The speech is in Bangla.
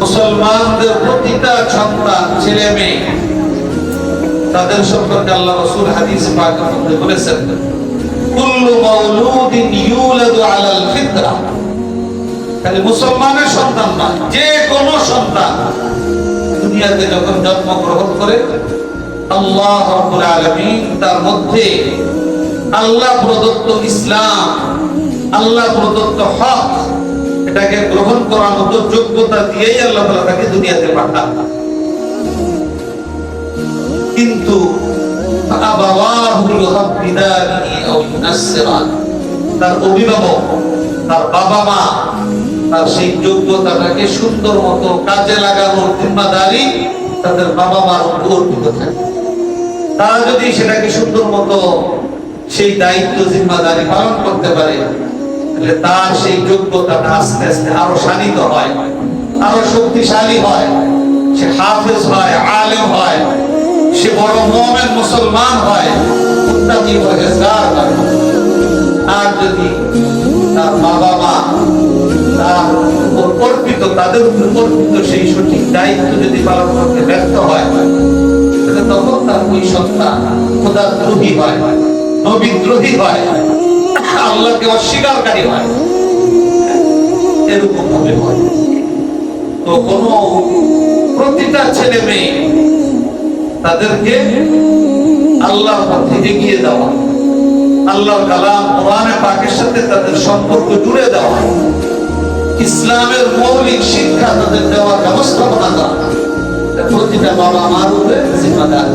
মুসলমানদের প্রতিটা সন্তান ছেলে মেয়ে। তাদের সম্পর্কে আল্লাহ রসুল হাদিস পাকের মধ্যে বলেছেন, কুল্লু মাউলুদিন ইউলাদু আলাল ফিতরা। খালি মুসলমানের সন্তান না, যে কোনো সন্তান দুনিয়াতে যখন জন্মগ্রহণ করে, আল্লাহ রাব্বুল আলামিন তার মধ্যে আল্লাহ প্রদত্ত ইসলাম, আল্লাহ প্রদত্ত হক এটাকে গ্রহণ করার মতো যোগ্যতা দিয়েই আল্লাহ তাআলা তাকে দুনিয়াতে পাঠান। কিন্তু তার অভিভাবক, তার বাবা মা তার সেই যোগ্যতাটাকে সুন্দর মতো কাজে লাগানোর জিম্মাদারি তাদের বাবা মার অর্পিত থাকে। তারা যদি সেটাকে সুন্দর মতো সেই দায়িত্ব, জিম্মাদারি পালন করতে পারে তাহলে তার সেই যোগ্যতাটা আস্তে আস্তে আরও শানিত হয়, আরও শক্তিশালী হয়। সে হাফেজ হয়, আলেম হয়, সে বড় মোমেন মুসলমান হয় আর যদি তার বাবা মা তার অর্পিত তাদের অর্পিত সেই সঠিক দায়িত্ব যদি পালন করতে ব্যর্থ হয় তখন তার ওই সন্তান খোদা দ্রোহী হয় নবী দ্রোহী হয়। আল্লাহকে অস্বীকারী হয়। এরকম ভাবে হয়। তো কোন প্রতিটা ছেলে মেয়ে তাদেরকে আল্লাহর পথে এগিয়ে দেওয়া আল্লাহর কালাম কোরআনে পাকের সাথে তাদের সম্পর্ক জুড়ে দেওয়া, ইসলামের মৌলিক শিক্ষা তাদের দেওয়ার ব্যবস্থাপনা করা প্রতিটা বাবা মার উপরে জিম্মাদার